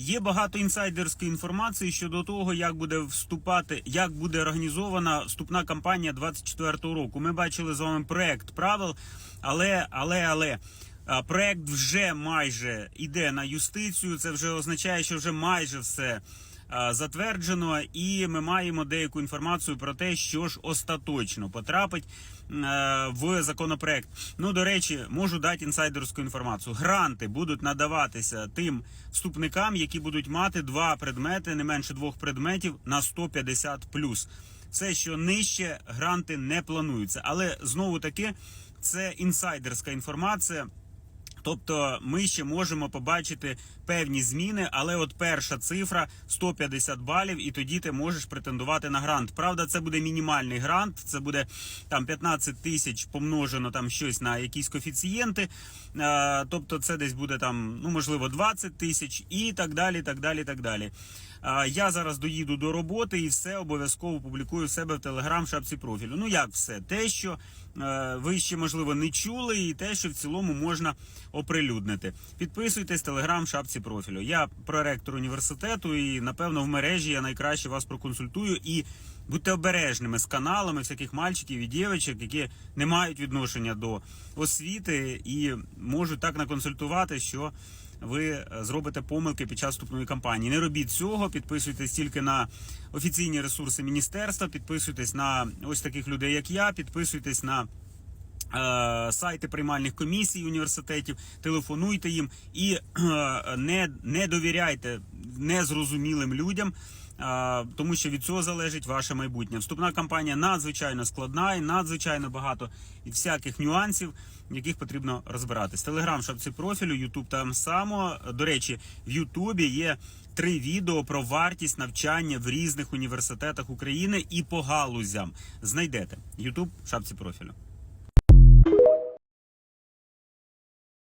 Є багато інсайдерської інформації щодо того, як буде вступати, як буде організована вступна кампанія 24-го року. Ми бачили з вами проект правил, але але але. Проект вже майже йде на юстицію. Це вже означає, що вже майже все затверджено, і ми маємо деяку інформацію про те, що ж остаточно потрапить е, в законопроект. Ну до речі, можу дати інсайдерську інформацію. Гранти будуть надаватися тим вступникам, які будуть мати два предмети, не менше двох предметів на 150 Все, що нижче, гранти не плануються. Але знову таки це інсайдерська інформація. Тобто ми ще можемо побачити певні зміни, але от перша цифра 150 балів, і тоді ти можеш претендувати на грант. Правда, це буде мінімальний грант, це буде там 15 тисяч помножено там щось на якісь коефіцієнти. Е, Тобто, це десь буде там, ну можливо, 20 тисяч і так далі. так далі, так далі. Е, Я зараз доїду до роботи і все обов'язково публікую в себе в телеграм шапці профілю. Ну як все, те, що е, ви ще можливо не чули, і те, що в цілому можна оприлюднити. Підписуйтесь телеграм шапці профілю. Я проректор університету, і напевно в мережі я найкраще вас проконсультую і. Будьте обережними з каналами всяких мальчиків і дівчаток, які не мають відношення до освіти і можуть так наконсультувати, що ви е, зробите помилки під час вступної кампанії. Не робіть цього, підписуйтесь тільки на офіційні ресурси міністерства, підписуйтесь на ось таких людей, як я, підписуйтесь на. Е, Сайти приймальних комісій університетів, телефонуйте їм і е, не, не довіряйте незрозумілим людям, е, тому що від цього залежить ваше майбутнє. Вступна кампанія надзвичайно складна і надзвичайно багато і всяких нюансів, яких потрібно розбиратись. Телеграм шапці профілю, Ютуб там само. До речі, в Ютубі є три відео про вартість навчання в різних університетах України і по галузям. Знайдете Ютуб шапці профілю.